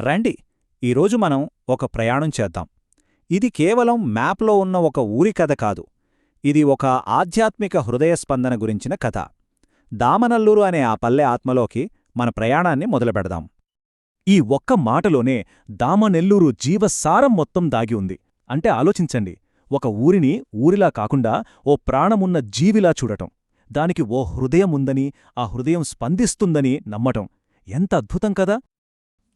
రండి ఈరోజు మనం ఒక ప్రయాణం చేద్దాం. ఇది కేవలం మ్యాప్లో ఉన్న ఒక ఊరి కథ కాదు. ఇది ఒక ఆధ్యాత్మిక హృదయస్పందన గురించిన కథ. దామనల్లూరు అనే ఆ పల్లె ఆత్మలోకి మన ప్రయాణాన్ని మొదలుపెడదాం. ఈ ఒక్క మాటలోనే దామనెల్లూరు జీవసారం మొత్తం దాగి ఉంది. అంటే ఆలోచించండి ఒక ఊరిని ఊరిలా కాకుండా ఓ ప్రాణమున్న జీవిలా చూడటం. దానికి ఓ హృదయముందని ఆ హృదయం స్పందిస్తుందని నమ్మటం. ఎంత అద్భుతం కదా!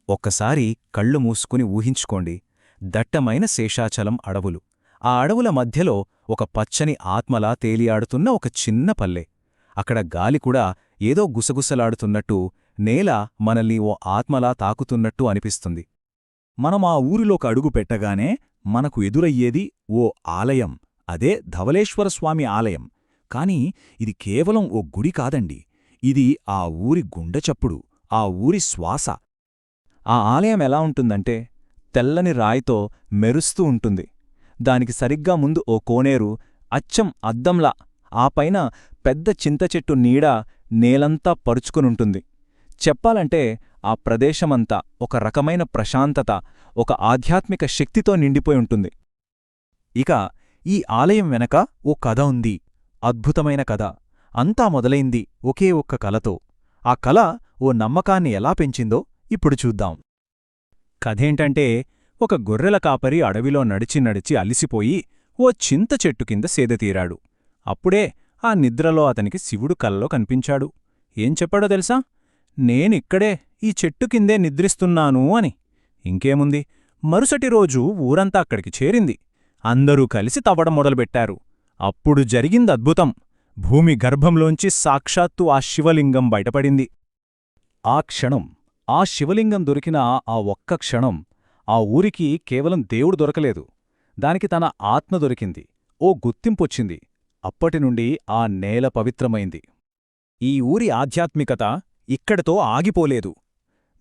ఒక్కసారి కళ్ళు మూసుకుని ఊహించుకోండి. దట్టమైన శేషాచలం అడవులు. ఆ అడవుల మధ్యలో ఒక పచ్చని ఆత్మలా తేలియాడుతున్న ఒక చిన్న పల్లె. అక్కడ గాలి కూడా ఏదో గుసగుసలాడుతున్నట్టు నేల మనల్ని ఓ ఆత్మలా తాకుతున్నట్టు అనిపిస్తుంది. మనం ఆ ఊరిలోకి అడుగు పెట్టగానే మనకు ఎదురయ్యేది ఓ ఆలయం. అదే ధవలేశ్వరస్వామి ఆలయం. కాని ఇది కేవలం ఓ గుడి కాదండి. ఇది ఆ ఊరి గుండెచప్పుడు ఆ ఊరి శ్వాస ఆ ఆలయం ఎలా ఉంటుందంటే తెల్లని రాయితో మెరుస్తూ ఉంటుంది. దానికి సరిగ్గా ముందు ఓ కోనేరు అచ్చం అద్దంలా ఆ పైన పెద్ద చింతచెట్టు నీడ నేలంతా పరుచుకునుంటుంది. చెప్పాలంటే ఆ ప్రదేశమంతా ఒక రకమైన ప్రశాంతత ఒక ఆధ్యాత్మిక శక్తితో నిండిపోయి ఉంటుంది. ఇక ఈ ఆలయం వెనక ఓ కథ ఉంది. అద్భుతమైన కథ. అంతా మొదలైంది ఒకే ఒక్క కలతో. ఆ కల ఓ నమ్మకాన్ని ఎలా పెంచిందో ఇప్పుడు చూద్దాం. కథేంటంటే ఒక గొర్రెల కాపరి అడవిలో నడిచి నడిచి అలిసిపోయి ఓ చింత చెట్టు కింద సేదతీరాడు అప్పుడే ఆ నిద్రలో అతనికి శివుడు కల్లో కనిపించాడు. ఏం చెప్పాడో తెలుసా? నేనిక్కడే ఈ చెట్టు కిందే నిద్రిస్తున్నాను అని. ఇంకేముంది? మరుసటి రోజు ఊరంతా అక్కడికి చేరింది. అందరూ కలిసి తవ్వడం మొదలుపెట్టారు. అప్పుడు జరిగిందద్భుతం భూమి గర్భంలోంచి సాక్షాత్తు ఆ శివలింగం బయటపడింది. ఆ క్షణం ఆ శివలింగం దొరికిన ఆ ఒక్క క్షణం ఆ ఊరికి కేవలం దేవుడు దొరకలేదు. దానికి తన ఆత్మ దొరికింది. ఓ గుర్తింపొచ్చింది. అప్పటినుండి ఆ నేల పవిత్రమైంది. ఈ ఊరి ఆధ్యాత్మికత ఇక్కడితో ఆగిపోలేదు.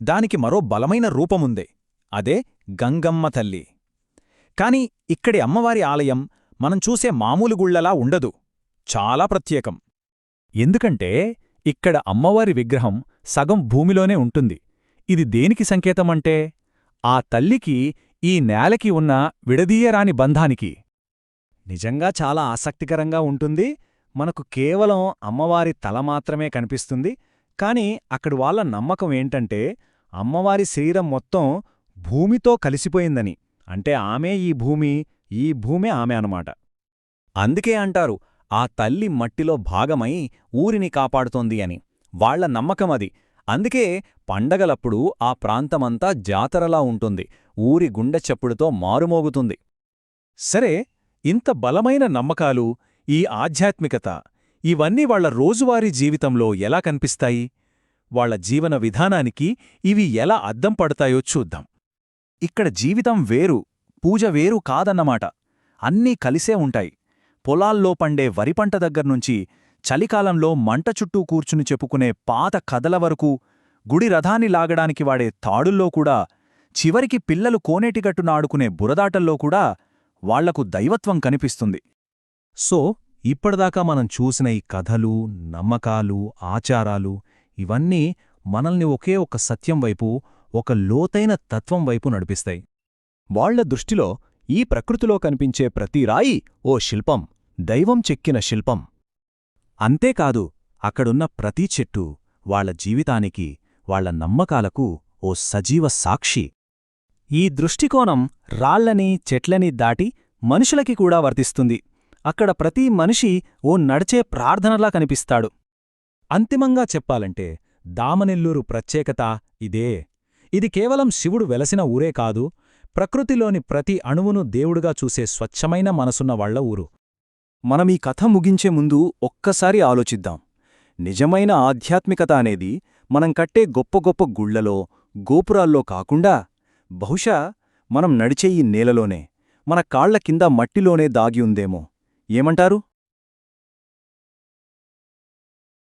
దానికి మరో బలమైన రూపముందే. అదే గంగమ్మ తల్లి. కాని ఇక్కడి అమ్మవారి ఆలయం మనం చూసే మామూలు గుళ్ళలా ఉండదు. చాలా ప్రత్యేకం. ఎందుకంటే ఇక్కడ అమ్మవారి విగ్రహం సగం భూమిలోనే ఉంటుంది. ఇది దేనికి సంకేతమంటే ఆ తల్లికి ఈ నేలకి ఉన్న విడదీయరాని బంధానికి. నిజంగా చాలా ఆసక్తికరంగా ఉంటుంది. మనకు కేవలం అమ్మవారి తల మాత్రమే కనిపిస్తుంది. కాని అక్కడి వాళ్ళ నమ్మకం ఏంటంటే అమ్మవారి శరీరం మొత్తం భూమితో కలిసిపోయిందని. అంటే ఆమె ఈ భూమి ఈ భూమే ఆమె అనమాట అందుకే అంటారు ఆ తల్లి మట్టిలో భాగమై ఊరిని కాపాడుతోంది అని. వాళ్ళ నమ్మకమది అందుకే పండగలప్పుడు ఆ ప్రాంతమంతా జాతరలా ఉంటుంది. ఊరి గుండె చప్పుడుతో మారుమోగుతుంది. సరే ఇంత బలమైన నమ్మకాలు ఈ ఆధ్యాత్మికత ఇవన్నీ వాళ్ళ రోజువారీ జీవితంలో ఎలా కనిపిస్తాయి? వాళ్ళ జీవన విధానానికి ఇవి ఎలా అద్దం పడతాయో చూద్దాం. ఇక్కడ జీవితం వేరు పూజ వేరు కాదన్నమాట. అన్నీ కలిసే ఉంటాయి. పొలాల్లో పండే వరిపంట దగ్గర్నుంచి చలికాలంలో మంట చుట్టూ కూర్చుని చెప్పుకునే పాత కథల వరకు గుడి రథాన్ని లాగడానికి వాడే తాడుల్లో కూడా చివరికి పిల్లలు కోనేటిగట్టున ఆడుకునే బురదాటల్లో కూడా వాళ్ళకు దైవత్వం కనిపిస్తుంది. సో ఇప్పటిదాకా మనం చూసిన ఈ కథలు నమ్మకాలు ఆచారాలు ఇవన్నీ మనల్ని ఒకే ఒక సత్యం వైపు ఒక లోతైన తత్వం వైపు నడిపిస్తాయి. వాళ్ళ దృష్టిలో ఈ ప్రకృతిలో కనిపించే ప్రతి రాయి ఓ శిల్పం దైవం చెక్కిన శిల్పం. అంతేకాదు అక్కడున్న ప్రతి చెట్టు వాళ్ళ జీవితానికి వాళ్ళ నమ్మకాలకు ఓ సజీవ సాక్షి. ఈ దృష్టికోణం రాళ్ళని చెట్లని దాటి మనుషులకి కూడా వర్తిస్తుంది. అక్కడ ప్రతి మనిషి ఓ నడిచే ప్రార్థనలా కనిపిస్తాడు. అంతిమంగా చెప్పాలంటే దామనెల్లూరు ప్రత్యేకత ఇదే. ఇది కేవలం శివుడు వెలసిన ఊరే కాదు ప్రకృతిలోని ప్రతి అణువును దేవుడుగా చూసే స్వచ్ఛమైన మనసున్న వాళ్ళ ఊరు. మనం ఈ కథ ముగించే ముందు ఒక్కసారి ఆలోచిద్దాం. నిజమైన ఆధ్యాత్మికత అనేది మనం కట్టే గొప్ప గొప్ప గుళ్ళలో గోపురాల్లో కాకుండా బహుశా మనం నడిచే ఈ నేలలోనే మన కాళ్ళ కింద మట్టిలోనే దాగి ఉందేమో. ఏమంటారు?